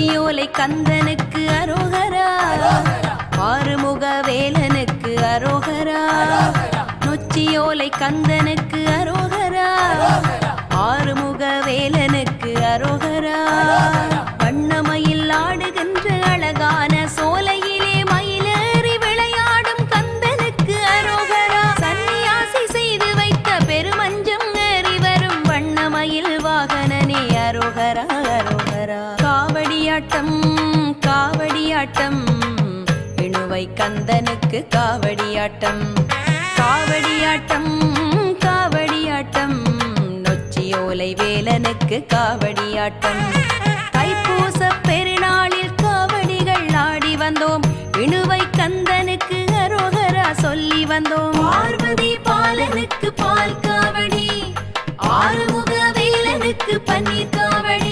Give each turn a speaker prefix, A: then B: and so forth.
A: நொச்சியோலை கந்தனுக்கு அரோகரா. ஆறுமுக வேலனுக்கு அரோகரா. நொச்சியோலை கந்தனுக்கு அரோகரா. ஆறுமுக வேலனுக்கு அரோகரா. வண்ணமயில் ஆடுகின்ற அழகான சோலையிலே மயிலேறி விளையாடும் கந்தனுக்கு அரோகரா. சன்னியாசி செய்து வைத்த பெருமஞ்சம் ஏறி வரும் வண்ணமயில் வாகனனே அரோகரா அரோகரா. காவடியாட்டம் காவடியாட்டம் இணுவை கந்தனுக்கு காவடியாட்டம் காவடியாட்டம் காவடியாட்டம் நொச்சியோலை வேலனுக்கு காவடியாட்டம் தைப்பூச பெருநாளில் காவடிகள் ஆடி வந்தோம். இணுவை கந்தனுக்கு அரோகரா சொல்லி வந்தோம். பார்வதி பாலனுக்கு பால் காவடி ஆறுமுக வேலனுக்கு பன்னீர் காவடி.